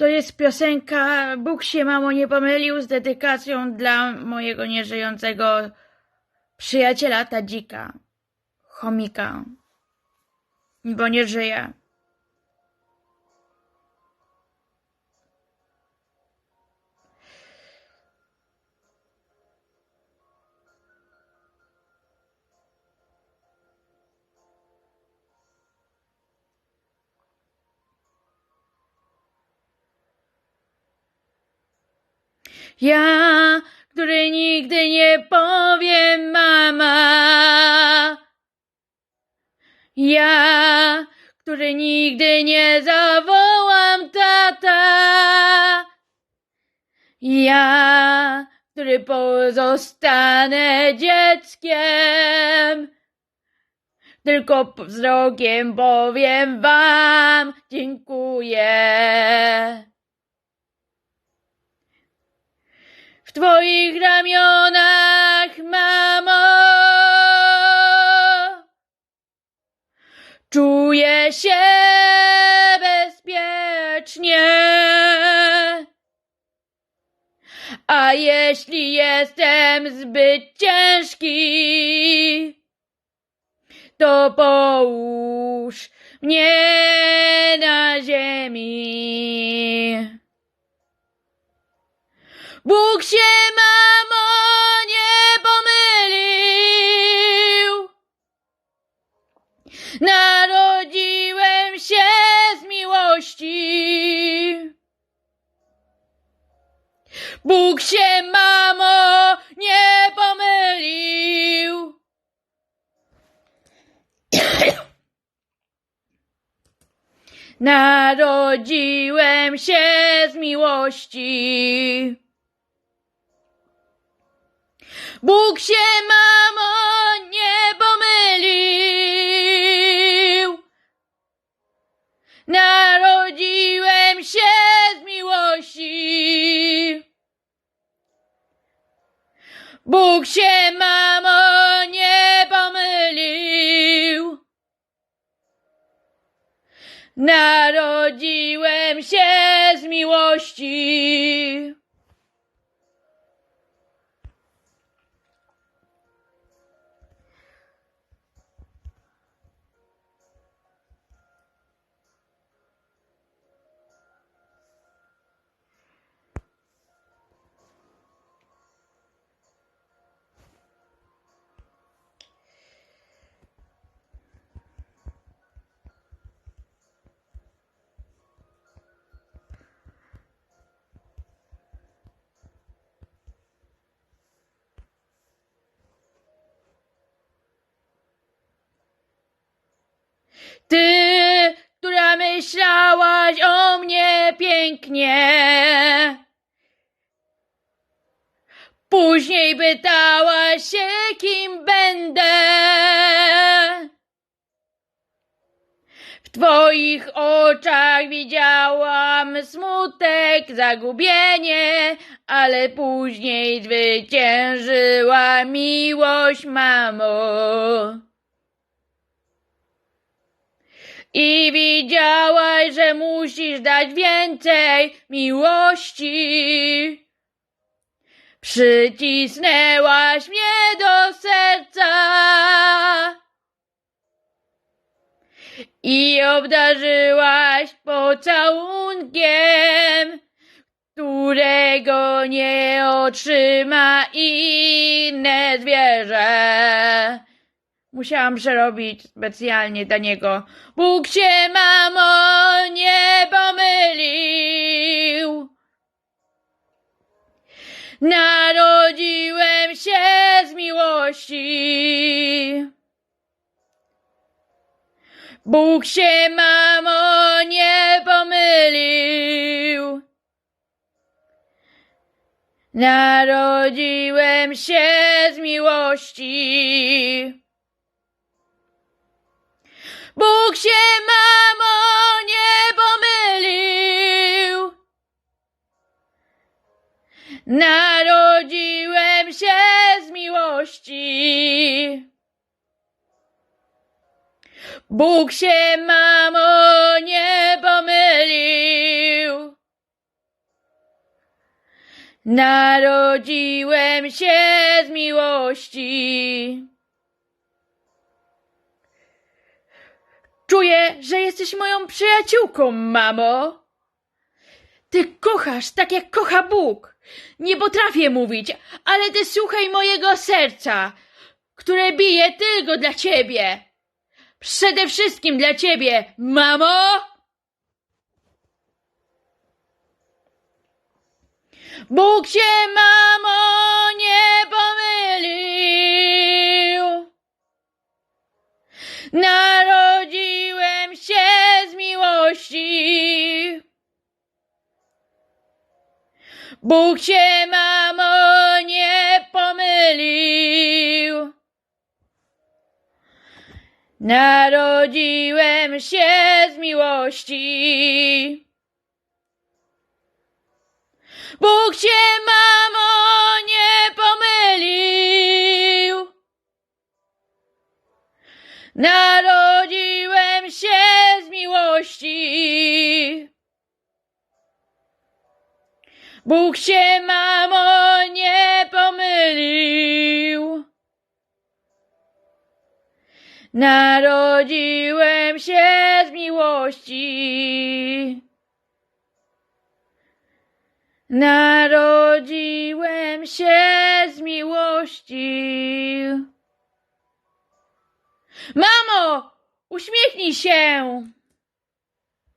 To jest piosenka Bóg się mamo nie pomylił z dedykacją dla mojego nieżyjącego przyjaciela Tadzika, chomika, bo nie żyje. Ja, który nigdy nie powiem mama. Ja, który nigdy nie zawołam tata. Ja, który pozostanę dzieckiem. Tylko wzrokiem powiem wam dziękuję. W twoich ramionach, mamo, czuję się bezpiecznie. A jeśli jestem zbyt ciężki, to połóż mnie na ziemi. Bóg się, mamo, nie pomylił. Narodziłem się z miłości. Bóg się, mamo, nie pomylił. Narodziłem się z miłości. Bóg się, mamo, nie pomylił. Narodziłem się z miłości. Bóg się, mamo, nie pomylił. Narodziłem się z miłości. Ty, która myślałaś o mnie pięknie. Później pytałaś się, kim będę. W twoich oczach widziałam smutek, zagubienie, ale później zwyciężyła miłość, mamo. I widziałaś, że musisz dać więcej miłości. Przycisnęłaś mnie do serca i obdarzyłaś pocałunkiem, którego nie otrzyma inne zwierzę. Musiałam przerobić specjalnie dla niego. Bóg się, mamo, nie pomylił. Narodziłem się z miłości. Bóg się, mamo, nie pomylił. Narodziłem się z miłości. Bóg się, mamo, nie pomylił. Narodziłem się z miłości. Bóg się, mamo, nie pomylił. Narodziłem się z miłości. Czuję, że jesteś moją przyjaciółką, mamo. Ty kochasz tak jak kocha Bóg. Nie potrafię mówić, ale ty słuchaj mojego serca, które bije tylko dla ciebie. Przede wszystkim dla ciebie, mamo. Bóg się, mamo, nie pomylił. Narodziłem Bóg się, mamo, nie pomylił. Narodziłem się z miłości. Bóg się, mamo, nie pomylił. Narodziłem Bóg się, mamo, nie pomylił. Narodziłem się z miłości. Narodziłem się z miłości. Mamo, uśmiechnij się.